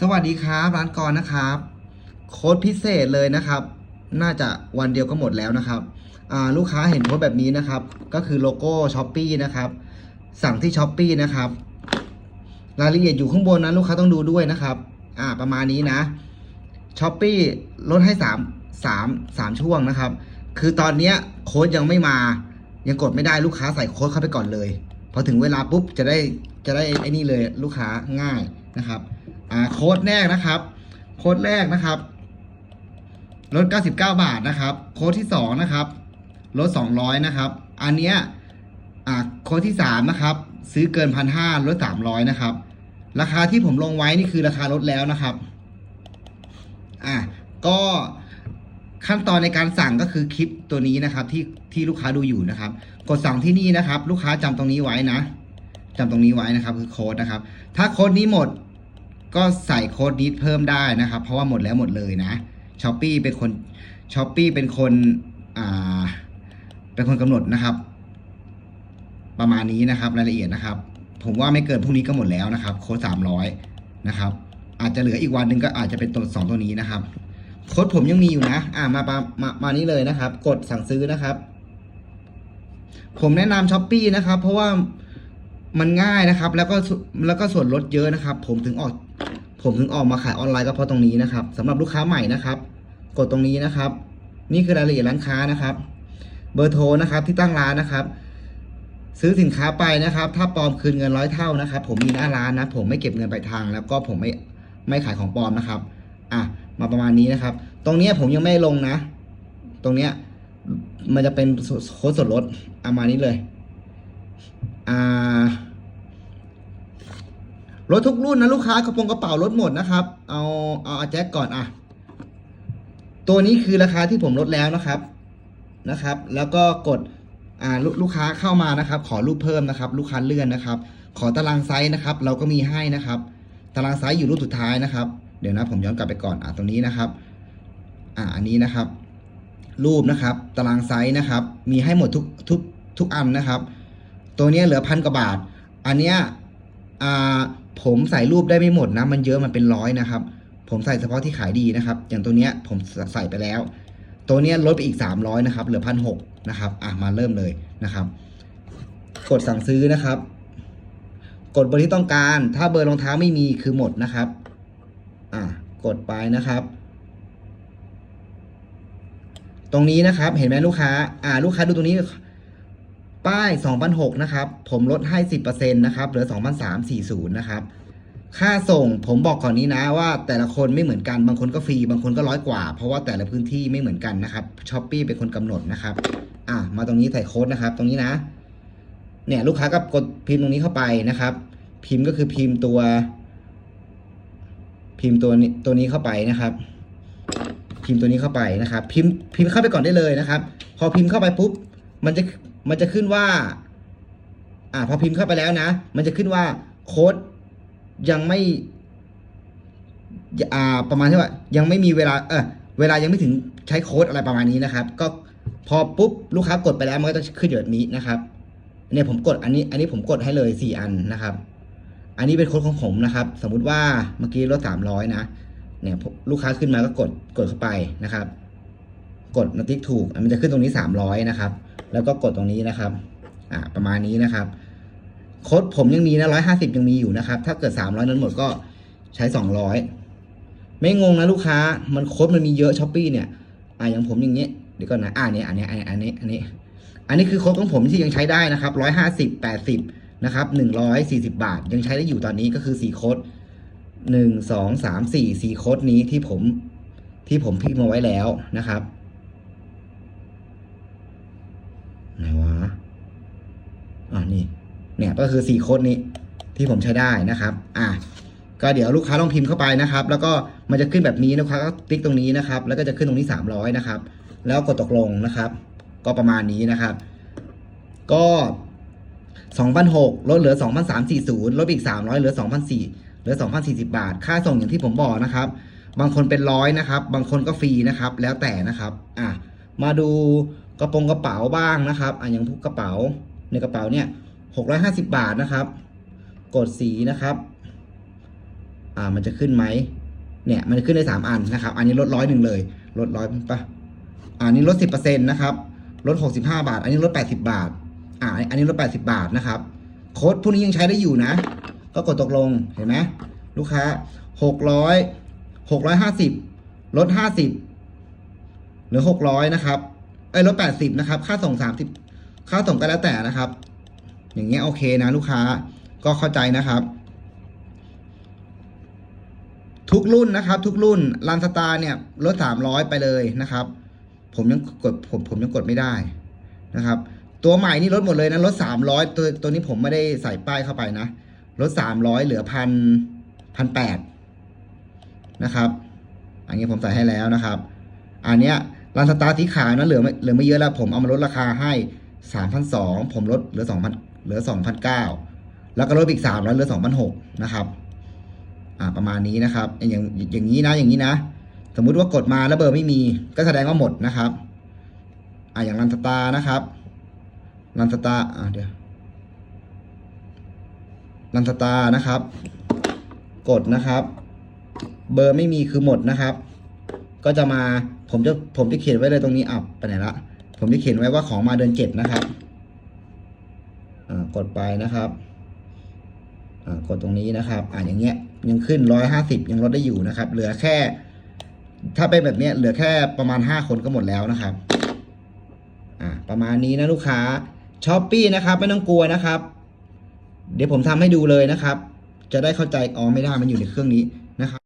สวัสดีครับร้านกรนะครับ โค้ดพิเศษเลยนะครับ น่าจะวันเดียวก็หมดแล้วนะครับลูกค้าเห็นโค้ดแบบนี้นะครับ ก็คือโลโก้ช้อปปีนะครับ สั่งที่ช้อปปีนะครับรายละเอียดอยู่ข้างบนนะลูกค้าต้องดูด้วยนะครับอ่าประมาณนี้นะช้อปปีลดให้สามสามสามช่วงนะครับ คือตอนเนี้ยโค้ดยังไม่มา ยังกดไม่ได้ลูกค้าใส่โค้ดเข้าไปก่อนเลย พอถึงเวลาปุ๊บจะได้จะได้ไอ้นี่เลยลูกค้าง่ายนะครับ อ่าโค้ดแรกนะครับ โค้ดแรกนะครับลด 99 บาทนะครับ โค้ดที่ 2 นะครับลด 200 นะครับ อันเนี้ยอ่าโค้ดที่ 3 นะครับ ซื้อเกิน 1,500ลด 300 นะครับ ราคาที่ผมลงไว้นี่คือราคาลดแล้วนะครับอะก็ขั้นตอนในการสั่งก็คือคลิปตัวนี้นะครับ ที่ที่ลูกค้าดูอยู่นะครับ กดสั่งที่นี่นะครับ ลูกค้าจำตรงนี้ไว้นะจำตรงนี้ไว้นะครับ คือโค้ดนะครับ ถ้าโค้ดนี้หมด ก็ใส่โค้ดนี้เพิ่มได้นะครับ เพราะว่าหมดแล้วหมดเลยนะช้อปปีเป็นคนช้อปปีเป็นคนอ่าเป็นคนกำหนดนะครับ ประมาณนี้นะครับรายละเอียดนะครับ ผมว่าไม่เกินพรุ่งนี้ก็หมดแล้วนะครับ โค้ดสามร้อยนะครับ อาจจะเหลืออีกวันหนึ่งก็อาจจะเป็นตัวสองตัวนี้นะครับ โค้ดผมยังมีอยู่นะ อ่ามามามามานี้เลยนะครับ กดสั่งซื้อนะครับ ผมแนะนำช้อปปีนะครับ เพราะว่า มันง่ายนะครับ แล้วก็แล้วก็ส่วนลดเยอะนะครับ ผมถึงออก ผมถึงออกมาขายออนไลน์ก็เพราะตรงนี้นะครับสำหรับลูกค้าใหม่นะครับ กดตรงนี้นะครับ นี่คือรายละเอียดร้านค้านะครับ เบอร์โทรนะครับที่ตั้งร้านนะครับ ซื้อสินค้าไปนะครับ ถ้าปลอมคืนเงินร้อยเท่านะครับ ผมมีหน้าร้านนะ ผมไม่เก็บเงินปลายทาง แล้วก็ผมไม่ไม่ขายของปลอมนะครับ อะมาประมาณนี้นะครับ ตรงนี้ผมยังไม่ลงนะ ตรงเนี้ยมันจะเป็นโค้ดส่วนลดเอามานี้เลย รถทุกรุ่นนะลูกค้ากระโปรงกระเป๋ารถหมดนะครับ เอาเอาแจ็คก่อนอะ ตัวนี้คือราคาที่ผมลดแล้วนะครับนะครับ แล้วก็กดอ่าลลูกค้าเข้ามานะครับ ขอรูปเพิ่มนะครับ ลูกค้าเลื่อนนะครับ ขอตารางไซส์นะครับ เราก็มีให้นะครับ ตารางไซส์อยู่รูปสุดท้ายนะครับ เดี๋ยวนะผมย้อนกลับไปก่อนอะตรงนี้นะครับ อ่าอันนี้นะครับ รูปนะครับ ตารางไซส์นะครับ มีให้หมดทุกทุกทุกอันนะครับ ตัวเนี้ยเหลือพันกว่าบาท อันเนี้ยผมใส่รูปได้ไม่หมดนะ มันเยอะมันเป็นร้อยนะครับ ผมใส่เฉพาะที่ขายดีนะครับ อย่างตัวเนี้ยผมใส่ไปแล้ว ตัวเนี้ยลดไปอีก 300นะครับ เหลือพันหกนะครับ อะมาเริ่มเลยนะครับ กดสั่งซื้อนะครับ กดเบอร์ที่ต้องการ ถ้าเบอร์รองเท้าไม่มีคือหมดนะครับ อะกดไปนะครับตรงนี้นะครับ เห็นไหมลูกค้า อ่า ลูกค้าดูตรงนี้ ป้าย2,006นะครับ ผมลดให้ 10%นะครับเหลือ 2,340 นะครับ ค่าส่งผมบอกก่อนนี้นะว่าแต่ละคนไม่เหมือนกัน บางคนก็ฟรี บางคนก็ร้อยกว่า เพราะว่าแต่ละพื้นที่ไม่เหมือนกันนะครับช้อปปีเป็นคนกำหนดนะครับ อะ มาตรงนี้ใส่โค้ดนะครับ ตรงนี้นะ เนี่ยลูกค้าก็กดพิมพ์ตรงนี้เข้าไปนะครับ พิมพ์ก็คือพิมพ์ตัว พิมพ์ตัวนี้ตัวนี้เข้าไปนะครับ พิมพ์ตัวนี้เข้าไปนะครับ พิมพ์พิมพ์เข้าไปก่อนได้เลยนะครับ พอพิมพ์เข้าไปปุ๊บ มันจะ มันจะขึ้นว่า อ่าพอพิมพ์เข้าไปแล้วนะ มันจะขึ้นว่าโค้ดยังไม่ อ่า ประมาณที่ว่า ยังไม่มีเวลา เออเวลายังไม่ถึงใช้โค้ดอะไรประมาณนี้นะครับ ก็พอปุ๊บลูกค้ากดไปแล้วมันก็จะขึ้นอยู่แบบนี้นะครับเนี่ยผมกดอันนี้ อันนี้ผมกดให้เลยสี่อันนะครับ อันนี้เป็นโค้ดของผมนะครับ สมมุติว่าเมื่อกี้ลดสามร้อยนะ เนี่ยลูกค้าขึ้นมาก็กดกดเข้าไปนะครับ กดนติกถูก มันจะขึ้นตรงนี้สามร้อยนะครับ แล้วก็กดตรงนี้นะครับอ่าประมาณนี้นะครับโค้ดผมยังมีนะร้อยห้าสิบยังมีอยู่นะครับ ถ้าเกิดสามร้อยนั้นหมดก็ใช้สองร้อยไม่งงนะลูกค้า มันโค้ดมันมีเยอะช้อปปี้เนี่ยอ่าอย่างผมอย่างเงี้ยเดี๋ยวก่อนนะอ่าเนี่ยอันนี้อันนี้อันนี้ อันนี้คือโค้ดของผมที่ยังใช้ได้นะครับร้อยห้าสิบแปดสิบนะครับหนึ่งร้อยสี่สิบาท ยังใช้ได้อยู่ตอนนี้ก็คือสี่โค้ดหนึ่งสองสามสี่สี่โค้ดนี้ที่ผมที่ผมพิมพ์มาไว้แล้วนะครับ เนี่ยก็คือสี่โค้ดนี้ที่ผมใช้ได้นะครับ อะก็เดี๋ยวลูกค้าลองพิมพ์เข้าไปนะครับ แล้วก็มันจะขึ้นแบบนี้ลูกค้าก็ติ๊กตรงนี้นะครับ แล้วก็จะขึ้นตรงนี้สามร้อยนะครับ แล้วกดตกลงนะครับ ก็ประมาณนี้นะครับ ก็สองพันหกลดเหลือสองพันสามสี่ศูนย์ลดอีกสามร้อยเหลือสองพันสี่เหลือสองพันสี่สิบาท ค่าส่งอย่างที่ผมบอกนะครับ บางคนเป็นร้อยนะครับ บางคนก็ฟรีนะครับ แล้วแต่นะครับ อะ มาดูกระโปรงกระเป๋าบ้างนะครับ อะอย่างพวกกระเป๋าในกระเป๋าเนี่ย หกร้อยห้าสิบาทนะครับ กดสีนะครับ อ่ามันจะขึ้นไหมเนี่ยมันจะขึ้นได้สามอันนะครับ อันนี้ลดร้อยหนึ่งเลยลดร้อยปะอ่าอันนี้ลดสิบเปอร์เซ็นต์นะครับลดหกสิบห้าบาท อันนี้ลดแปดสิบาท อ่า อันนี้ลดแปดสิบาทนะครับ โค้ดพวกนี้ยังใช้ได้อยู่นะ ก็กดตกลงเห็นไหมลูกค้าหกร้อยหกร้อยห้าสิบลดห้าสิบเหลือหกร้อยนะครับเอ้ยลดแปดสิบนะครับ ค่าส่งสามสิบค่าส่งก็แล้วแต่นะครับ อย่างเงี้ยโอเคนะลูกค้าก็เข้าใจนะครับ ทุกรุ่นนะครับ ทุกรุ่นลันสตาร์เนี่ยลดสามร้อยไปเลยนะครับ ผมยังกดผมผมยังกดไม่ได้นะครับ ตัวใหม่นี่ลดหมดเลยนะลดสามร้อยตัวตัวนี้ผมไม่ได้ใส่ป้ายเข้าไปนะลดสามร้อยเหลือพันพันแปดนะครับ อันนี้ผมใส่ให้แล้วนะครับ อันเนี้ยรันสตาร์สีขาวนะเหลือไม่เหลือไม่เยอะแล้วผมเอามาลดราคาให้สามพันสองผมลดเหลือสองพัน เหลือสองพันเก้าแล้วก็ลดอีกสามร้อยเหลือสองพันหกนะครับอ่าประมาณนี้นะครับอย่างอย่างนี้นะอย่างนี้นะ สมมุติว่ากดมาแล้วเบอร์ไม่มี ก็แสดงว่าหมดนะครับอ่าอย่างรันสตาร์นะครับรันสตาร์อ่าเดี๋ยวรันสตาร์นะครับ กดนะครับ เบอร์ไม่มีคือหมดนะครับ ก็จะมาผมจะผมจะเขียนไว้เลยตรงนี้อับไปไหนละผมจะเขียนไว้ว่าของมาเดือนเจ็ดนะครับ กดไปนะครับกดตรงนี้นะครับ อ่าอย่างเงี้ยยังขึ้นร้อยห้าสิบยังลดได้อยู่นะครับ เหลือแค่ ถ้าเป็นแบบเนี้ยเหลือแค่ประมาณห้าคนก็หมดแล้วนะครับ อ่าประมาณนี้นะลูกค้าช้อปปี้นะครับไม่ต้องกลัวนะครับ เดี๋ยวผมทำให้ดูเลยนะครับ จะได้เข้าใจอ๋อไม่ได้มันอยู่ในเครื่องนี้นะครับ